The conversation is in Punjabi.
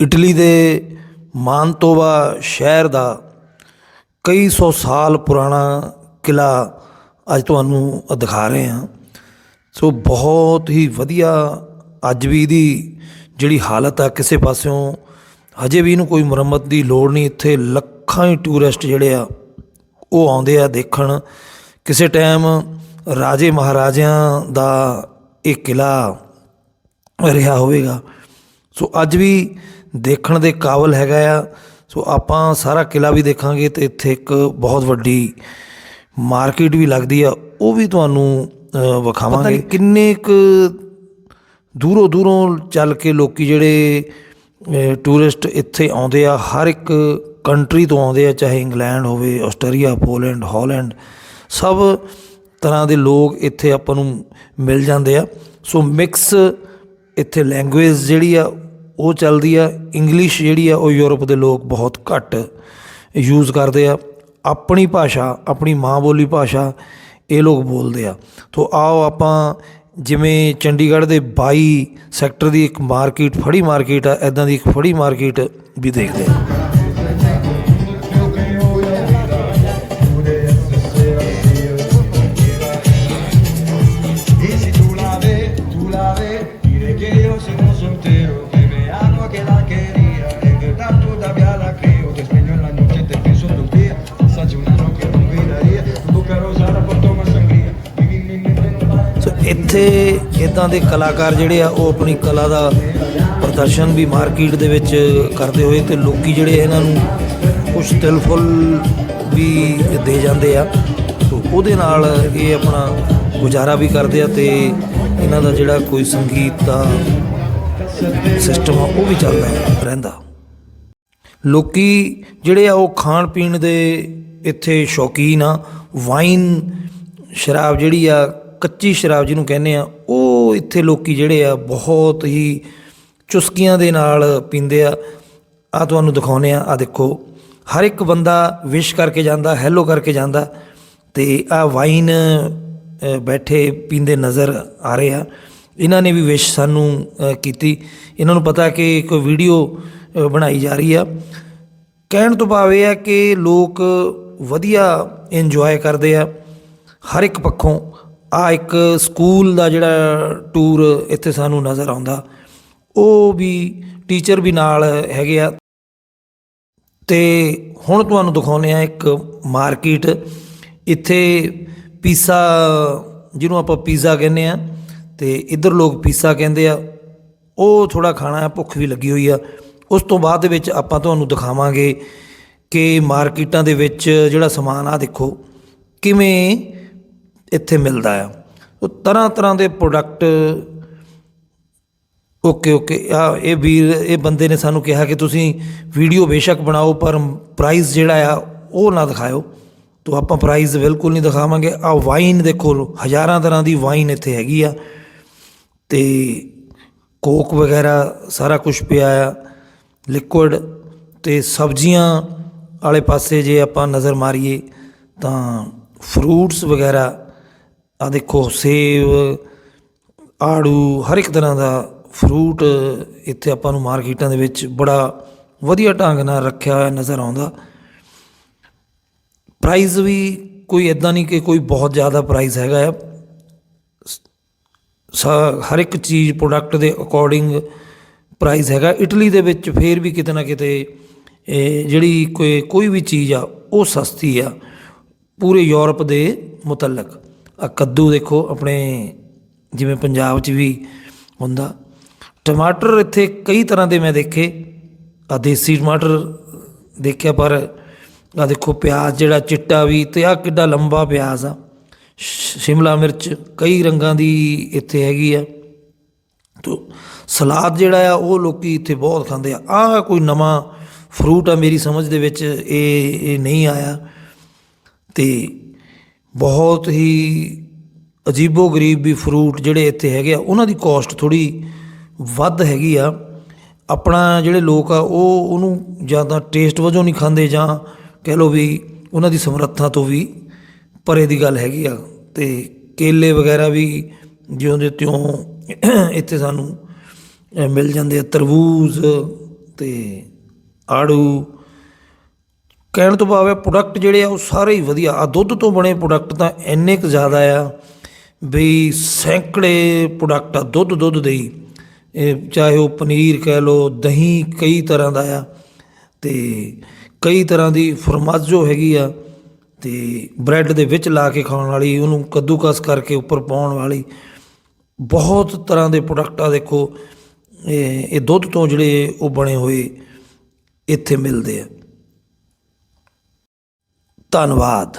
ਇਟਲੀ ਦੇ ਮਾਨਤੋਵਾ ਸ਼ਹਿਰ ਦਾ ਕਈ ਸੌ ਸਾਲ ਪੁਰਾਣਾ ਕਿਲ੍ਹਾ ਅੱਜ ਤੁਹਾਨੂੰ ਦਿਖਾ ਰਹੇ ਹਾਂ। ਸੋ ਬਹੁਤ ਹੀ ਵਧੀਆ ਅੱਜ ਵੀ ਇਹਦੀ ਜਿਹੜੀ ਹਾਲਤ ਆ ਕਿਸੇ ਪਾਸਿਓਂ ਹਜੇ ਵੀ ਇਹਨੂੰ ਕੋਈ ਮੁਰੰਮਤ ਦੀ ਲੋੜ ਨਹੀਂ। ਇੱਥੇ ਲੱਖਾਂ ਹੀ ਟੂਰਿਸਟ ਜਿਹੜੇ ਆ ਉਹ ਆਉਂਦੇ ਆ ਦੇਖਣ। ਕਿਸੇ ਟਾਈਮ ਰਾਜੇ ਮਹਾਰਾਜਿਆਂ ਦਾ ਇਹ ਕਿਲਾ ਰਿਹਾ ਹੋਵੇਗਾ। ਸੋ ਅੱਜ ਵੀ ਦੇਖਣ ਦੇ ਕਾਬਲ ਹੈਗਾ ਆ। ਸੋ ਆਪਾਂ ਸਾਰਾ ਕਿਲਾ ਵੀ ਦੇਖਾਂਗੇ ਤੇ ਇੱਥੇ ਇੱਕ ਬਹੁਤ ਵੱਡੀ ਮਾਰਕੀਟ ਵੀ ਲੱਗਦੀ ਆ। ਉਹ ਵੀ ਤੁਹਾਨੂੰ ਵਿਖਾਵਾਂਗੇ। ਕਿੰਨੇ ਕੁ ਦੂਰੋਂ ਦੂਰੋਂ ਚੱਲ ਕੇ ਲੋਕੀ ਜਿਹੜੇ ਟੂਰਿਸਟ ਇੱਥੇ ਆਉਂਦੇ ਆ, ਹਰ ਇੱਕ ਕੰਟਰੀ ਤੋਂ ਆਉਂਦੇ ਆ, ਚਾਹੇ ਇੰਗਲੈਂਡ ਹੋਵੇ, ਆਸਟਰੀਆ, ਪੋਲੈਂਡ, ਹਾਲੈਂਡ, ਸਭ ਤਰ੍ਹਾਂ ਦੇ ਲੋਕ ਇੱਥੇ ਆਪਾਂ ਨੂੰ ਮਿਲ ਜਾਂਦੇ ਆ। ਸੋ ਮਿਕਸ ਇੱਥੇ ਲੈਂਗੁਏਜ ਜਿਹੜੀ ਆ ਉਹ ਚੱਲਦੀ ਆ ਇੰਗਲਿਸ਼ ਜਿਹੜੀ ਆ, ਉਹ ਯੂਰਪ ਦੇ ਲੋਕ ਬਹੁਤ ਘੱਟ ਯੂਜ਼ ਕਰਦੇ ਆ। ਆਪਣੀ ਭਾਸ਼ਾ, ਆਪਣੀ ਮਾਂ ਬੋਲੀ ਭਾਸ਼ਾ ਇਹ ਲੋਕ ਬੋਲਦੇ ਆ। ਤੋਂ ਆਓ ਆਪਾਂ ਜਿਵੇਂ ਚੰਡੀਗੜ੍ਹ ਦੇ 22 ਸੈਕਟਰ ਦੀ ਇੱਕ ਮਾਰਕੀਟ ਫੜੀ ਮਾਰਕੀਟ ਆ ਐਦਾਂ ਦੀ ਇੱਕ ਫੜੀ ਮਾਰਕੀਟ ਵੀ ਦੇਖਦੇ ਆ। ਇੱਥੇ ਇਦਾਂ ਦੇ ਕਲਾਕਾਰ ਜਿਹੜੇ ਆ, ਉਹ ਆਪਣੀ ਕਲਾ ਦਾ ਪ੍ਰਦਰਸ਼ਨ ਵੀ ਮਾਰਕੀਟ ਦੇ ਵਿੱਚ ਕਰਦੇ ਹੋਏ ਤੇ ਲੋਕੀ ਜਿਹੜੇ ਇਹਨਾਂ ਨੂੰ ਕੁਝ ਤਿਲ ਫੁੱਲ ਵੀ ਦੇ ਜਾਂਦੇ ਆ। ਸੋ ਉਹਦੇ ਨਾਲ ਇਹ ਆਪਣਾ ਗੁਜ਼ਾਰਾ ਵੀ ਕਰਦੇ ਆ ਤੇ ਇਹਨਾਂ ਦਾ ਜਿਹੜਾ ਕੋਈ ਸੰਗੀਤ ਦਾ ਸਿਸਟਮ ਆ, ਉਹ ਵੀ ਚੱਲਦਾ ਰਹਿੰਦਾ। ਲੋਕੀ ਜਿਹੜੇ ਆ, ਉਹ ਖਾਣ ਪੀਣ ਦੇ ਇੱਥੇ ਸ਼ੌਕੀਨ ਆ। ਵਾਈਨ, ਸ਼ਰਾਬ ਜਿਹੜੀ ਆ ਕੱਚੀ ਸ਼ਰਾਬ ਜਿਹਨੂੰ ਕਹਿੰਦੇ ਆ, ਉਹ ਇੱਥੇ ਲੋਕੀ ਜਿਹੜੇ ਆ ਬਹੁਤ ਹੀ ਚੁਸਕੀਆਂ ਦੇ ਨਾਲ ਪੀਂਦੇ ਆ। ਆ ਤੁਹਾਨੂੰ ਦਿਖਾਉਨੇ ਆ ਆ ਦੇਖੋ। ਹਰ ਇੱਕ ਬੰਦਾ ਵਿਸ਼ ਕਰਕੇ ਜਾਂਦਾ, ਹੈਲੋ ਕਰਕੇ ਜਾਂਦਾ ਤੇ ਆ ਵਾਈਨ ਬੈਠੇ ਪੀਂਦੇ ਨਜ਼ਰ ਆ ਰਹੇ ਆ। ਇਹਨਾਂ ਨੇ ਵੀ ਵਿਸ਼ ਸਾਨੂੰ ਕੀਤੀ। ਇਹਨਾਂ ਨੂੰ ਪਤਾ ਕਿ ਕੋਈ ਵੀਡੀਓ ਬਣਾਈ ਜਾ ਰਹੀ ਆ। ਕਹਿਣ ਤੋਂ ਭਾਵ ਇਹ ਆ ਕਿ ਲੋਕ ਵਧੀਆ ਇੰਜੋਏ ਕਰਦੇ ਆ। ਹਰ ਇੱਕ ਪੱਖੋਂ ਆ ਇੱਕ ਸਕੂਲ ਦਾ ਜਿਹੜਾ ਟੂਰ ਇੱਥੇ ਸਾਨੂੰ ਨਜ਼ਰ ਆਉਂਦਾ। ਉਹ ਵੀ ਟੀਚਰ ਵੀ ਨਾਲ ਹੈਗੇ ਆ। ਤੇ ਹੁਣ ਤੁਹਾਨੂੰ ਦਿਖਾਉਂਦੇ ਆ ਇੱਕ ਮਾਰਕੀਟ। ਇੱਥੇ ਪੀਸਾ ਜਿਹਨੂੰ ਆਪਾਂ ਪੀਜ਼ਾ ਕਹਿੰਦੇ ਆ ਤੇ ਇੱਧਰ ਲੋਕ ਪੀਸਾ ਕਹਿੰਦੇ ਆ। ਉਹ ਥੋੜਾ ਖਾਣਾ ਹੈ ਭੁੱਖ ਵੀ ਲੱਗੀ ਹੋਈ ਆ। ਉਸ ਤੋਂ ਬਾਅਦ ਦੇ ਵਿੱਚ ਆਪਾਂ ਤੁਹਾਨੂੰ ਦਿਖਾਵਾਂਗੇ ਕਿ ਮਾਰਕੀਟਾਂ ਦੇ ਵਿੱਚ ਜਿਹੜਾ ਸਮਾਨ ਆ ਦੇਖੋ, ਕਿਵੇਂ ਇੱਥੇ ਮਿਲਦਾ ਆ। ਉਹ ਤਰ੍ਹਾਂ ਤਰ੍ਹਾਂ ਦੇ ਪ੍ਰੋਡਕਟ ਓਕੇ ਓਕੇ ਆ ਇਹ ਵੀਰ, ਇਹ ਬੰਦੇ ਨੇ ਸਾਨੂੰ ਕਿਹਾ ਕਿ ਤੁਸੀਂ ਵੀਡੀਓ ਬੇਸ਼ੱਕ ਬਣਾਓ, ਪਰ ਪ੍ਰਾਈਸ ਜਿਹੜਾ ਆ, ਉਹ ਨਾ ਦਿਖਾਇਓ। ਤੋ ਆਪਾਂ ਪ੍ਰਾਈਸ ਬਿਲਕੁਲ ਨਹੀਂ ਦਿਖਾਵਾਂਗੇ। ਆ ਵਾਈਨ ਦੇਖੋ, ਹਜ਼ਾਰਾਂ ਤਰ੍ਹਾਂ ਦੀ ਵਾਈਨ ਇੱਥੇ ਹੈਗੀ ਆ। ਤੇ ਕੋਕ ਵਗੈਰਾ ਸਾਰਾ ਕੁਝ ਪਿਆ ਆ। ਲਿਕੁਇਡ ਤੇ ਸਬਜ਼ੀਆਂ ਵਾਲੇ ਪਾਸੇ ਜੇ ਆਪਾਂ ਨਜ਼ਰ ਮਾਰੀਏ, ਤਾਂ ਫਰੂਟਸ ਵਗੈਰਾ ਆ ਦੇਖੋ ਸੇਬ, ਆੜੂ, ਹਰ ਇੱਕ ਤਰ੍ਹਾਂ ਦਾ ਫਰੂਟ ਇੱਥੇ ਆਪਾਂ ਨੂੰ ਮਾਰਕੀਟਾਂ ਦੇ ਵਿੱਚ ਬੜਾ ਵਧੀਆ ਢੰਗ ਨਾਲ ਰੱਖਿਆ ਹੋਇਆ ਨਜ਼ਰ ਆਉਂਦਾ। ਪ੍ਰਾਈਸ ਵੀ ਕੋਈ ਇਦਾਂ ਨਹੀਂ ਕਿ ਕੋਈ ਬਹੁਤ ਜ਼ਿਆਦਾ ਪ੍ਰਾਈਸ ਹੈਗਾ ਆ। ਸ- ਹਰ ਇੱਕ ਚੀਜ਼ ਪ੍ਰੋਡਕਟ ਦੇ ਅਕੋਰਡਿੰਗ ਪ੍ਰਾਈਸ ਹੈਗਾ। ਇਟਲੀ ਦੇ ਵਿੱਚ ਫੇਰ ਵੀ ਕਿਤੇ ਨਾ ਕਿਤੇ ਜਿਹੜੀ ਕੋਈ ਕੋਈ ਵੀ ਚੀਜ਼ ਆ, ਉਹ ਸਸਤੀ ਆ। ਪੂਰੇ ਯੂਰਪ ਦੇ ਮੁਤਲਕ। ਆ ਕੱਦੂ ਦੇਖੋ ਆਪਣੇ ਜਿਵੇਂ ਪੰਜਾਬ 'ਚ ਵੀ ਹੁੰਦਾ। ਟਮਾਟਰ ਇੱਥੇ ਕਈ ਤਰ੍ਹਾਂ ਦੇ ਮੈਂ ਦੇਖੇ। ਆ ਦੇਸੀ ਟਮਾਟਰ ਦੇਖਿਆ ਪਰ ਆ ਦੇਖੋ ਪਿਆਜ਼ ਜਿਹੜਾ ਚਿੱਟਾ ਵੀ ਤੇ ਆ ਕਿੱਡਾ ਲੰਬਾ ਪਿਆਜ਼ ਆ। ਸ਼ਿਮਲਾ ਮਿਰਚ ਕਈ ਰੰਗਾਂ ਦੀ ਇੱਥੇ ਹੈਗੀ ਆ। ਤੋ ਸਲਾਦ ਜਿਹੜਾ ਆ ਉਹ ਲੋਕੀ ਇੱਥੇ ਬਹੁਤ ਖਾਂਦੇ ਆ। ਆਹ ਕੋਈ ਨਵਾਂ ਫਰੂਟ ਆ ਮੇਰੀ ਸਮਝ ਦੇ ਵਿੱਚ, ਇਹ ਇਹ ਨਹੀਂ ਆਇਆ। ਤੇ ਬਹੁਤ ਹੀ ਅਜੀਬੋ ਗਰੀਬ ਵੀ ਫਰੂਟ ਜਿਹੜੇ ਇੱਥੇ ਹੈਗੇ ਆ, ਉਹਨਾਂ ਦੀ ਕਾਸਟ ਥੋੜੀ ਵੱਧ ਹੈਗੀ ਆ। ਆਪਣਾ ਜਿਹੜੇ ਲੋਕ ਆ, ਉਹ ਉਹਨੂੰ ਜ਼ਿਆਦਾ ਟੇਸਟ ਵਜੋਂ ਨਹੀਂ ਖਾਂਦੇ ਜਾਂ ਕਹਿ ਲਓ ਵੀ ਉਹਨਾਂ ਦੀ ਸਮਰੱਥਾ ਤੋਂ ਵੀ ਪਰੇ ਦੀ ਗੱਲ ਹੈਗੀ ਆ। ਤੇ ਕੇਲੇ ਵਗੈਰਾ ਵੀ ਜਿਉਂ ਦੇ ਤਿਉਂ ਇੱਥੇ ਸਾਨੂੰ ਮਿਲ ਜਾਂਦੇ ਆ। ਤਰਬੂਜ਼ ਤੇ ਆੜੂ ਕਹਿਣ ਤੋਂ ਭਾਵ ਹੈ ਪ੍ਰੋਡਕਟ ਜਿਹੜੇ ਆ ਉਹ ਸਾਰੇ ਹੀ ਵਧੀਆ। ਆ ਦੁੱਧ ਤੋਂ ਬਣੇ ਪ੍ਰੋਡਕਟ ਤਾਂ ਇੰਨੇ ਕੁ ਜ਼ਿਆਦਾ ਆ ਵੀ ਸੈਂਕੜੇ ਪ੍ਰੋਡਕਟ ਆ, ਦੁੱਧ ਦੁੱਧ ਦੇ ਹੀ। ਇਹ ਚਾਹੇ ਉਹ ਪਨੀਰ ਕਹਿ ਲਓ, ਦਹੀਂ ਕਈ ਤਰ੍ਹਾਂ ਦਾ ਆ ਤੇ ਕਈ ਤਰ੍ਹਾਂ ਦੀ ਫਰਮਾਜੋ ਹੈਗੀ ਆ ਤੇ ਬ੍ਰੈਡ ਦੇ ਵਿੱਚ ਲਾ ਕੇ ਖਾਣ ਵਾਲੀ, ਉਹਨੂੰ ਕੱਦੂਕਸ ਕਰਕੇ ਉੱਪਰ ਪਾਉਣ ਵਾਲੀ, ਬਹੁਤ ਤਰ੍ਹਾਂ ਦੇ ਪ੍ਰੋਡਕਟ ਆ ਦੇਖੋ। ਇਹ ਇਹ ਦੁੱਧ ਤੋਂ ਜਿਹੜੇ ਉਹ ਬਣੇ ਹੋਏ ਇੱਥੇ ਮਿਲਦੇ ਆ। ਧੰਨਵਾਦ।